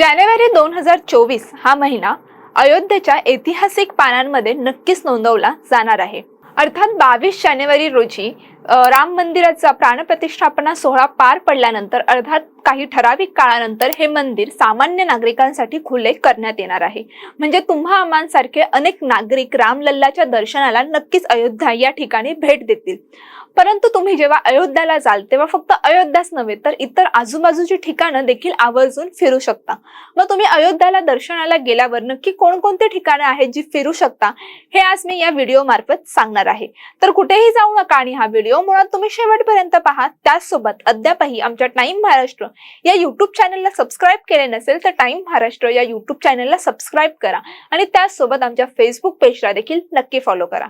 जानेवारी दोन हजार चोवीस हा महिना अयोध्येच्या ऐतिहासिक पानांमध्ये नक्कीच नोंदवला जाणार आहे. अर्थात बावीस जानेवारी रोजी राम मंदिराचा प्राणप्रतिष्ठापना सोहळा पार पडल्यानंतर अर्थात काही ठराविक काळानंतर हे मंदिर सामान्य नागरिकांसाठी खुले करण्यात येणार आहे. म्हणजे तुम्हा आम्हांसारखे अनेक नागरिक रामलल्लाच्या दर्शनाला नक्कीच अयोध्या या ठिकाणी भेट देतील. परंतु तुम्ही जेव्हा अयोध्याला जाल तेव्हा फक्त अयोध्याच नव्हे तर इतर आजूबाजूची ठिकाणं देखील आवर्जून फिरू शकता. मग तुम्ही अयोध्याला दर्शनाला गेल्यावर नक्की कोणकोणती ठिकाणं आहेत जी फिरू शकता हे आज मी या व्हिडिओ मार्फत सांगणार आहे. तर कुठेही जाऊ नका आणि हा व्हिडिओ मुळात तुम्ही शेवटपर्यंत पहा. त्याचसोबत अद्यापही आमच्या टाइम महाराष्ट्र या युट्यूब चॅनलला सबस्क्राईब केले नसेल तर टाइम महाराष्ट्र या युट्यूब चॅनलला सबस्क्राईब करा. आणि त्याचसोबत आमच्या फेसबुक पेजला देखील नक्की फॉलो करा.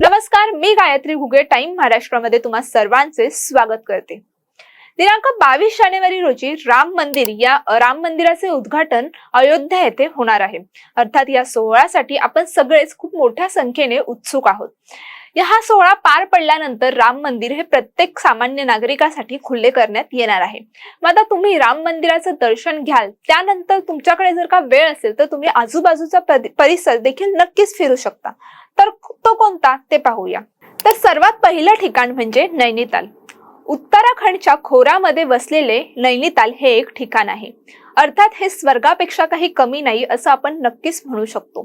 नमस्कार मी गायत्री घुगे. टाइम महाराष्ट्रामध्ये तुम्हा सर्वांचे स्वागत करते. दिनांक बावीस जानेवारी रोजी राम मंदिर या राम मंदिराचे उद्घाटन अयोध्या येथे होणार आहे. अर्थात या सोहळ्यासाठी आपण सगळेच खूप मोठ्या संख्येने उत्सुक आहोत. या हा सोहळा पार पडल्यानंतर राम मंदिर हे प्रत्येक सामान्य नागरिकासाठी खुले करण्यात येणार आहे. मग आता तुम्ही राम मंदिराचं दर्शन घ्याल त्यानंतर तुमच्याकडे जर का वेळ असेल तर तुम्ही आजूबाजूचा परिसर देखील नक्कीच फिरू शकता. तर तो कोणता ते पाहूया. तर सर्वात पहिलं ठिकाण म्हणजे नैनिताल. उत्तराखंडच्या खोरामध्ये वसलेले नैनिताल हे एक ठिकाण आहे. अर्थात हे स्वर्गापेक्षा काही कमी नाही असं आपण नक्कीच म्हणू शकतो.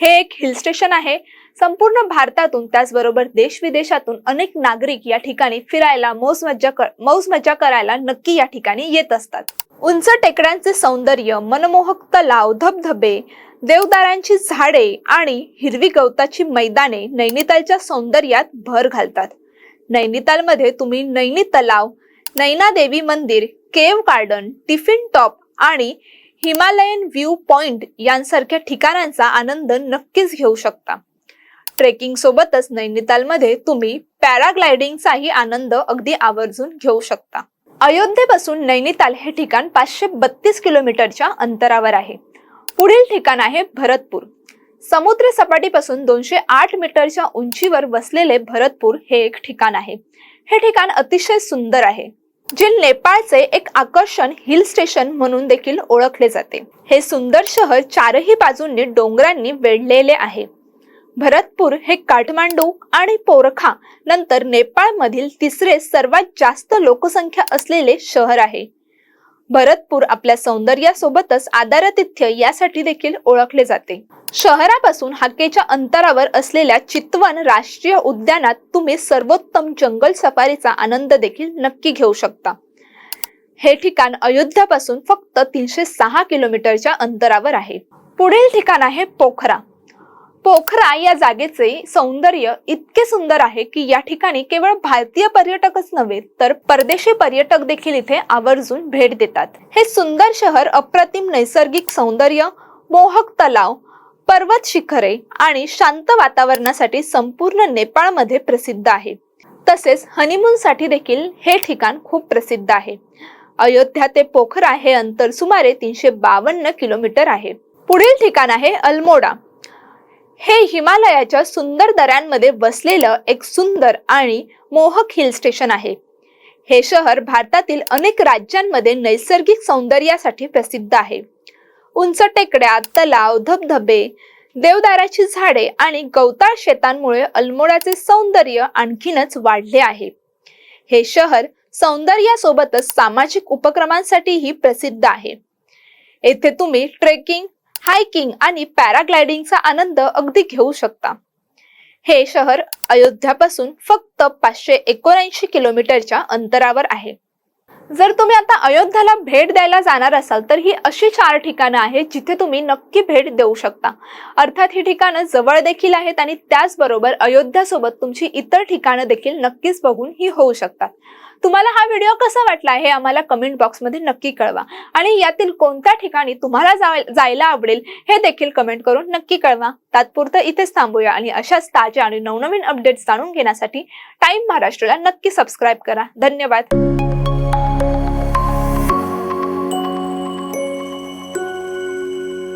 हे एक हिल स्टेशन आहे. संपूर्ण भारतातून त्याचबरोबर देश विदेशातून अनेक नागरिक या ठिकाणी फिरायला मौज मज्जा कर मौज मज्जा करायला नक्की या ठिकाणी येत असतात. उंच टेकड्यांचे सौंदर्य मनमोहक तलाव धबधबे देवदारांची झाडे आणि हिरवी गवताची मैदाने नैनितालच्या सौंदर्यात भर घालतात. नैनितालमध्ये तुम्ही नैनी तलाव नैना देवी मंदिर केव गार्डन टिफिन टॉप आणि हिमालयन व्ह्यू पॉइंट यांसारख्या ठिकाणांचा आनंद नक्कीच घेऊ शकता. ट्रेकिंग सोबतच नैनितालमध्ये तुम्ही पॅराग्लायडिंगचाही आनंद अगदी आवर्जून घेऊ शकता. अयोध्येपासून नैनिताल हे ठिकाण पाचशे बत्तीस किलोमीटरच्या अंतरावर आहे. पुढील ठिकाण आहे भरतपूर. समुद्र सपाटीपासून दोनशे आठ मीटरच्या उंचीवर वसलेले भरतपूर हे एक ठिकाण आहे. हे ठिकाण अतिशय सुंदर आहे जे नेपाळचे एक आकर्षण हिल स्टेशन म्हणून देखील ओळखले जाते. हे सुंदर शहर चारही बाजूंनी डोंगरांनी वेढलेले आहे. भरतपूर हे काठमांडू आणि पोरखा नंतर नेपाळमधील तिसरे सर्वात जास्त लोकसंख्या असलेले शहर आहे. भरतपूर आपल्या सौंदर्यासोबतच आदारतिथ्य यासाठी देखील ओळखले जाते. शहरापासून हाकेच्या अंतरावर असलेल्या चितवन राष्ट्रीय उद्यानात तुम्ही सर्वोत्तम जंगल सफारीचा आनंद देखील नक्की घेऊ शकता. हे ठिकाण अयोध्यापासून फक्त तीनशे सहा किलोमीटरच्या अंतरावर आहे. पुढील ठिकाण आहे पोखरा. पोखरा या जागेचे सौंदर्य इतके सुंदर आहे की या ठिकाणी केवळ भारतीय पर्यटकच नव्हे तर परदेशी पर्यटक देखील इथे आवर्जून भेट देतात. हे सुंदर शहर अप्रतिम नैसर्गिक सौंदर्य मोहक तलाव पर्वत शिखरे आणि शांत वातावरणासाठी संपूर्ण नेपाळमध्ये प्रसिद्ध आहे. तसेच हनीमूनसाठी देखील हे ठिकाण खूप प्रसिद्ध आहे. अयोध्या ते पोखरा हे अंतर सुमारे तीनशे बावन्न किलोमीटर आहे. पुढील ठिकाण आहे अल्मोडा. हे हिमालयाच्या सुंदर दऱ्यांमध्ये वसलेलं एक सुंदर आणि मोहक हिल स्टेशन आहे. हे शहर भारतातील अनेक राज्यांमध्ये नैसर्गिक सौंदर्यासाठी प्रसिद्ध आहे. उंच टेकड्या तलाव धबधबे देवदाराची झाडे आणि गवताळ शेतांमुळे अल्मोडाचे सौंदर्य आणखीनच वाढले आहे. हे शहर सौंदर्यासोबतच सामाजिक उपक्रमांसाठीही प्रसिद्ध आहे. येथे तुम्ही ट्रेकिंग हायकिंग आणि पॅराग्लायडिंगचा आनंद अगदी घेऊ शकता. हे शहर अयोध्यापासून फक्त पाचशे एकोणऐंशी किलोमीटरच्या अंतरावर आहे. जर तुम्ही आता अयोध्याला भेट द्यायला जाणार असाल तर ही अशी चार ठिकाणं आहेत जिथे तुम्ही नक्की भेट देऊ शकता. अर्थात ही ठिकाणं जवळ देखील आहेत आणि त्याचबरोबर अयोध्यासोबत तुमची इतर ठिकाणं देखील नक्कीच बघून ही होऊ शकतात. तुम्हाला हा व्हिडिओ कसा वाटला हे आम्हाला कमेंट बॉक्समध्ये नक्की कळवा. आणि यातील कोणत्या ठिकाणी तुम्हाला जायला आवडेल हे देखील कमेंट करून नक्की कळवा. तात्पुरतं इथेच थांबूया आणि अशाच ताज्या आणि नवनवीन अपडेट्स जाणून घेण्यासाठी टाइम महाराष्ट्राला नक्की सबस्क्राईब करा. धन्यवाद.